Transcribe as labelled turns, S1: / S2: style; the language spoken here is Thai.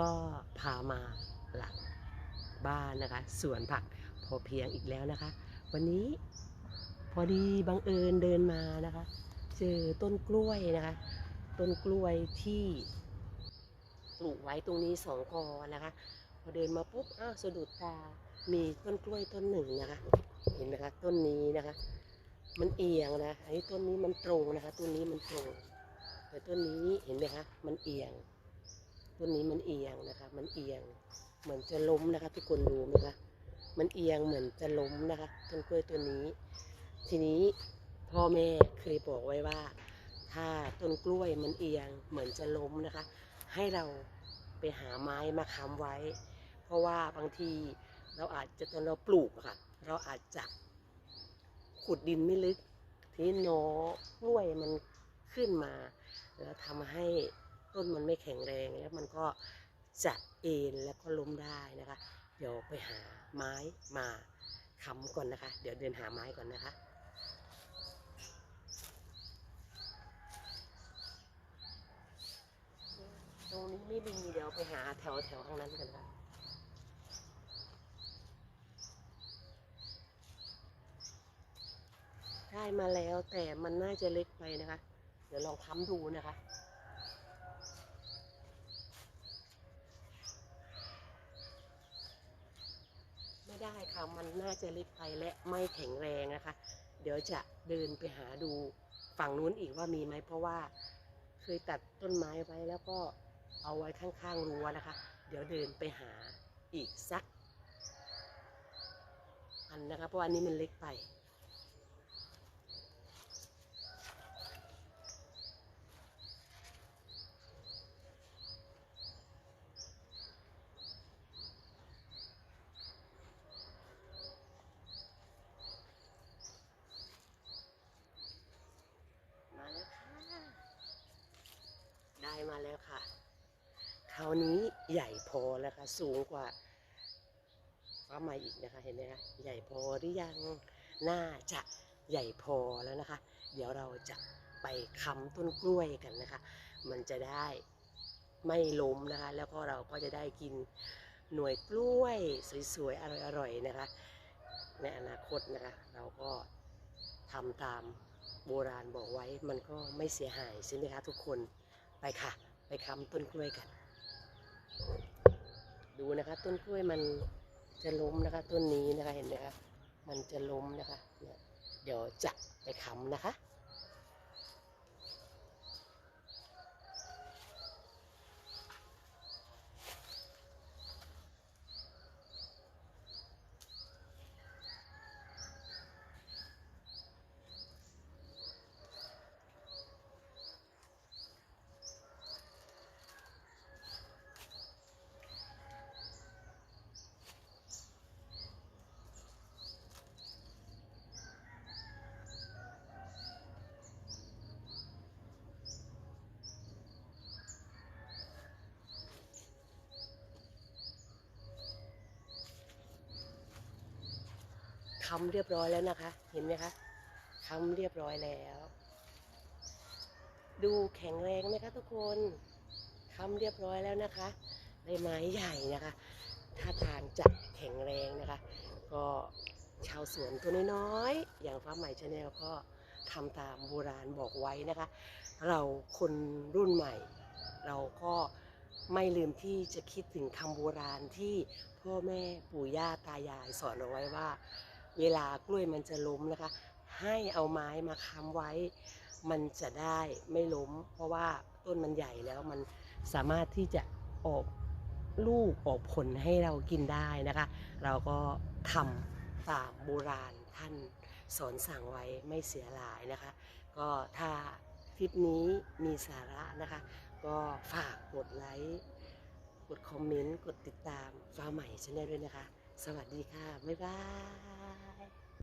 S1: ก็พามาหลังบ้านนะคะสวนผักพอเพียงอีกแล้วนะคะ วันนี้พอดีบังเอิญเดินมานะคะ เจอต้นกล้วยนะคะ ต้นกล้วยที่ปลูกไว้ตรงนี้สองกอนะคะ พอเดินมาปุ๊บอ้าวสะดุดตามีต้นกล้วยต้นหนึ่งนะคะ เห็นไหมคะต้นนี้นะคะ มันเอียงนะไอ้ต้นนี้มันตรงนะคะต้นนี้มันตรงแต่ต้นนี้เห็นไหมคะมันเอียง ต้นนี้มันเอียงนะคะ มันเอียง เหมือนจะล้มนะคะ ทุกคนดูไหมคะ มันเอียงเหมือนจะล้มนะคะ ต้นกล้วยต้นนี้ ทีนี้พ่อแม่เคยบอกไว้ว่า ถ้าต้นกล้วยมันเอียง เหมือนจะล้มนะคะ ให้เราไปหาไม้มาค้ำไว้ เพราะว่าบางทีเราอาจจะตอนเราปลูกอะค่ะ เราอาจจะขุดดินไม่ลึก ทีนี้นอกล้วยมันขึ้นมา แล้วทำให้ ต้นมันไม่แข็งแรงแล้วมันก็จะเอ็นแล้วก็ล้มได้นะคะ เดี๋ยวไปหาไม้มาค้ำก่อนนะคะ เดี๋ยวเดินหาไม้ก่อนนะคะตรงนี้ไม่มีเดี๋ยวไปหาแถวแถวข้างนั้นกันค่ะได้มาแล้วแต่มันน่าจะเล็กไปนะคะ เดี๋ยวลองค้ำดูนะคะ ได้ค่ะ มันน่าจะเล็กไปและไม่แข็งแรงนะคะ เดี๋ยวจะเดินไปหาดูฝั่งนู้นอีกว่ามีไหมเพราะว่าเคยตัดต้นไม้ไว้แล้วก็เอาไว้ข้างๆรั้วนะคะ เดี๋ยวเดินไปหาอีกสักอันนะคะ เพราะอันนี้มันเล็กไป มาแล้วค่ะ ได้มาแล้ว ค่ะคราวนี้ใหญ่พอแล้วค่ะสูงกว่าฟ้าใหม่อีกนะคะเห็นไหมคะใหญ่พอหรือยังน่าจะใหญ่พอแล้วนะคะ เดี๋ยวเราจะไปค้ำต้นกล้วยกันนะคะ มันจะได้ไม่ล้มนะคะ แล้วก็เราก็จะได้กินหน่วยกล้วยสวยๆอร่อยๆนะคะ ในอนาคตนะคะ เราก็ทำตามโบราณบอกไว้มันก็ไม่เสียหายใช่ไหมคะทุกคนไปค่ะ ไปค้ำต้นกล้วยกัน ดูนะคะ ต้นกล้วยมันจะล้มนะคะ ต้นนี้นะคะเห็นไหมคะมันจะล้มนะคะ เดี๋ยวจะไปค้ำนะคะ ค้ำเรียบร้อยแล้วนะคะ เห็นไหมคะค้ำเรียบร้อยแล้ว ดูแข็งแรงไหมคะทุกคนค้ำเรียบร้อยแล้วนะคะได้ไม้ใหญ่นะคะท่าทางจะแข็งแรงนะคะ ก็ชาวสวนตัวน้อยๆอย่างฟ้าใหม่ชาแนลก็ทำตามโบราณบอกไว้นะคะ เราคนรุ่นใหม่ เราก็ไม่ลืมที่จะคิดถึงคำโบราณที่พ่อแม่ปู่ย่าตายายสอนเอาไว้ว่า เวลากล้วยมันจะล้มนะคะ ให้เอาไม้มาค้ำไว้ มันจะได้ไม่ล้ม เพราะว่าต้นมันใหญ่แล้วมันสามารถที่จะออกลูกออกผลให้เรากินได้นะคะ เราก็ทำตามโบราณท่านสอนสั่งไว้ไม่เสียหลายนะคะ ก็ถ้าคลิปนี้มีสาระนะคะ ก็ฝากกดไลค์ กดคอมเมนต์ กดติดตามฟ้าใหม่ชาแนลด้วยนะคะ สวัสดีค่ะ บ๊ายบาย